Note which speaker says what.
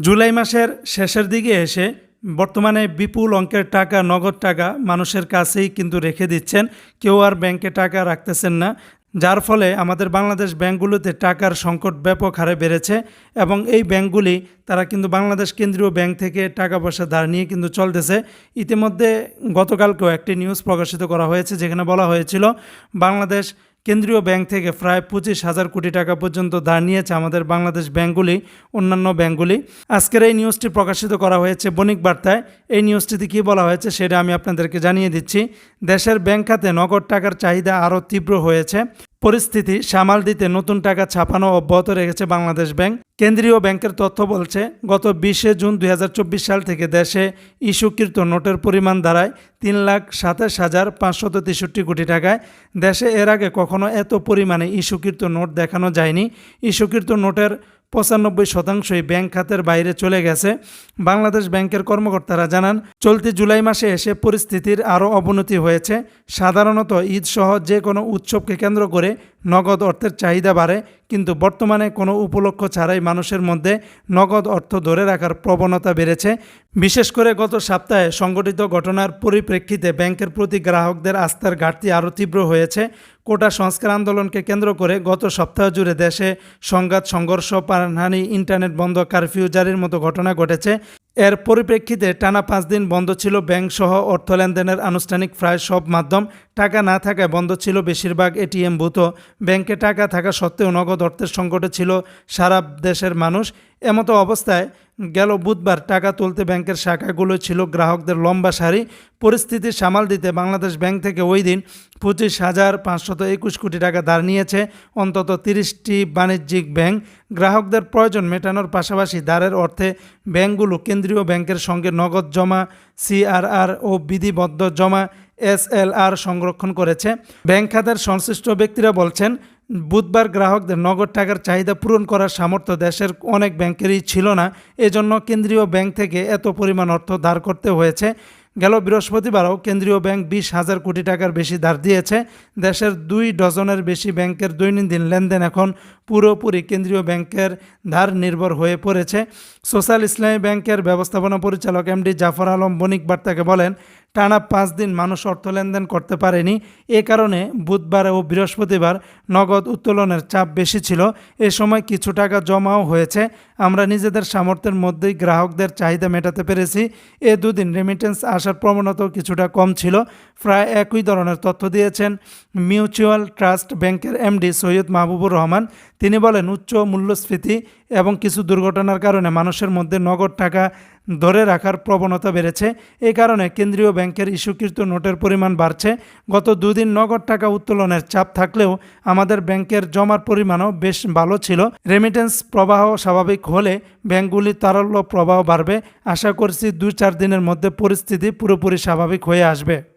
Speaker 1: জুলাই মাসের শেষের দিকে এসে বর্তমানে বিপুল অঙ্কের টাকা, নগদ টাকা মানুষের কাছেই কিন্তু রেখে দিচ্ছেন। কেউ আর ব্যাংকে টাকা রাখতেছেন না, যার ফলে আমাদের বাংলাদেশ ব্যাংকগুলোতে টাকার সংকট ব্যাপক হারে বেড়েছে এবং এই ব্যাংকগুলি, তারা কিন্তু বাংলাদেশ কেন্দ্রীয় ব্যাংক থেকে টাকা পয়সা ধার নিয়ে কিন্তু চলতেছে। ইতিমধ্যে গতকালকেও একটি নিউজ প্রকাশিত করা হয়েছে, যেখানে বলা হয়েছিল, বাংলাদেশ কেন্দ্রীয় ব্যাংক থেকে প্রায় পঁচিশ হাজার কোটি টাকা পর্যন্ত ধার নিয়েছে আমাদের বাংলাদেশ ব্যাংকগুলি, অন্যান্য ব্যাংকগুলি। আজকের এই নিউজটি প্রকাশিত করা হয়েছে বণিক বার্তায়। এই নিউজটিতে কী বলা হয়েছে সেটা আমি আপনাদেরকে জানিয়ে দিচ্ছি। দেশের ব্যাংক খাতে নগদ টাকার চাহিদা আরও তীব্র হয়েছে। পরিস্থিতি সামাল দিতে নতুন টাকা ছাপানো অব্যাহত রেখেছে বাংলাদেশ ব্যাংক। কেন্দ্রীয় ব্যাংকের তথ্য বলছে, গত বিশে জুন দু হাজার চব্বিশ সাল থেকে দেশে ইস্যুকৃত নোটের পরিমাণ দাঁড়ায় তিন লাখ সাতাশ হাজার পাঁচশত তেষট্টি কোটি টাকায়। দেশে এর আগে কখনো এত পরিমাণে ইস্যুকৃত নোট দেখানো যায়নি। ইস্যুকৃত নোটের পঁচানব্বই শতাংশই ব্যাংক খাতের বাইরে চলে গেছে। বাংলাদেশ ব্যাংকের কর্মকর্তারা জানান, চলতি জুলাই মাসে এসে পরিস্থিতির আরও অবনতি হয়েছে। সাধারণত ঈদ সহ যে কোনো উৎসবকে কেন্দ্র করে নগদ অর্থের চাহিদা বাড়ে, কিন্তু বর্তমানে কোনো উপলক্ষ ছাড়াই মানুষের মধ্যে নগদ অর্থ ধরে রাখার প্রবণতা বেড়েছে। বিশেষ করে গত সপ্তাহে সংঘটিত ঘটনার পরিপ্রেক্ষিতে ব্যাংকের প্রতি গ্রাহকদের আস্থার ঘাটতি আরও তীব্র হয়েছে। কোটা সংস্কার আন্দোলনকে কেন্দ্র করে গত সপ্তাহ জুড়ে দেশে সংঘাত, সংঘর্ষ, প্রাণহানি, ইন্টারনেট বন্ধ, কারফিউ জারির মতো ঘটনা ঘটেছে। এর পরিপ্রেক্ষিতে টানা পাঁচ দিন বন্ধ ছিল ব্যাংক সহ অর্থ লেনদেনের আনুষ্ঠানিক প্রায় সব মাধ্যম। টাকা না থাকায় বন্ধ ছিল বেশিরভাগ এটিএম বুথও। ব্যাংকে টাকা থাকা সত্ত্বেও নগদ অর্থের সংকটে ছিল সারা দেশের মানুষ। এমতো অবস্থায় গেল বুধবার টাকা তুলতে ব্যাংকের শাখাগুলো ছিল গ্রাহকদের লম্বা সারি। পরিস্থিতি সামাল দিতে বাংলাদেশ ব্যাংক থেকে ওই দিন পঁচিশ হাজার পাঁচশত একুশ কোটি টাকা ধার নিয়েছে। অন্তত তিরিশটি বাণিজ্যিক ব্যাংক। গ্রাহকদের প্রয়োজন মেটানোর পাশাপাশি ধারের অর্থে ব্যাংকগুলো কেন্দ্রীয় ব্যাংকের সঙ্গে নগদ জমা, সিআরআর ও বিধিবদ্ধ জমা, এসএলআর সংরক্ষণ করেছে। ব্যাংক খাতের সংশ্লিষ্ট ব্যক্তিরা বলছেন বুধবার গ্রাহকদের নগদ টাকার চাহিদা পূরণ করার সামর্থ্য দেশের অনেক ব্যাংকেরই ছিল না। এজন্য কেন্দ্রীয় ব্যাংক থেকে এত পরিমাণ অর্থ ধার করতে হয়েছে। গেল বৃহস্পতিবারও কেন্দ্রীয় ব্যাংক বিশ হাজার কোটি টাকার বেশি ধার দিয়েছে। দেশের দুই ডজনের বেশি ব্যাংকের দৈনন্দিন লেনদেন এখন পুরোপুরি কেন্দ্রীয় ব্যাংকের ধার নির্ভর হয়ে পড়েছে। সোশ্যাল ইসলামী ব্যাংকের ব্যবস্থাপনা পরিচালক এমডি জাফর আলম বণিক বার্তাকে বলেন টানা পাঁচ দিন মানুষ অর্থ লেনদেন করতে পারেনি। এ কারণে বুধবার ও বৃহস্পতিবার নগদ উত্তোলনের চাপ বেশি ছিল। এ সময় কিছু টাকা জমাও হয়েছে। আমরা নিজেদের সামর্থ্যের মধ্যেই গ্রাহকদের চাহিদা মেটাতে পেরেছি। এ দুদিন রেমিটেন্স আসার প্রবণতাও কিছুটা কম ছিল। প্রায় একই ধরনের তথ্য দিয়েছেন মিউচুয়াল ট্রাস্ট ব্যাংকের এমডি সৈয়দ মাহবুবুর রহমান। তিনি বলেন, উচ্চ মূল্যস্ফীতি এবং কিছু দুর্ঘটনার কারণে মানুষের মধ্যে নগদ টাকা ধরে রাখার প্রবণতা বেড়েছে। এ কারণে কেন্দ্রীয় ব্যাংকের ইস্যুকৃত নোটের পরিমাণ বাড়ছে। গত দুদিন নগদ টাকা উত্তোলনের চাপ থাকলেও আমাদের ব্যাংকের জমার পরিমাণও বেশ ভালো ছিল। রেমিটেন্স প্রবাহ স্বাভাবিক হলে ব্যাংকগুলির তারল্য প্রবাহ বাড়বে। আশা করছি দু চার দিনের মধ্যে পরিস্থিতি পুরোপুরি স্বাভাবিক হয়ে আসবে।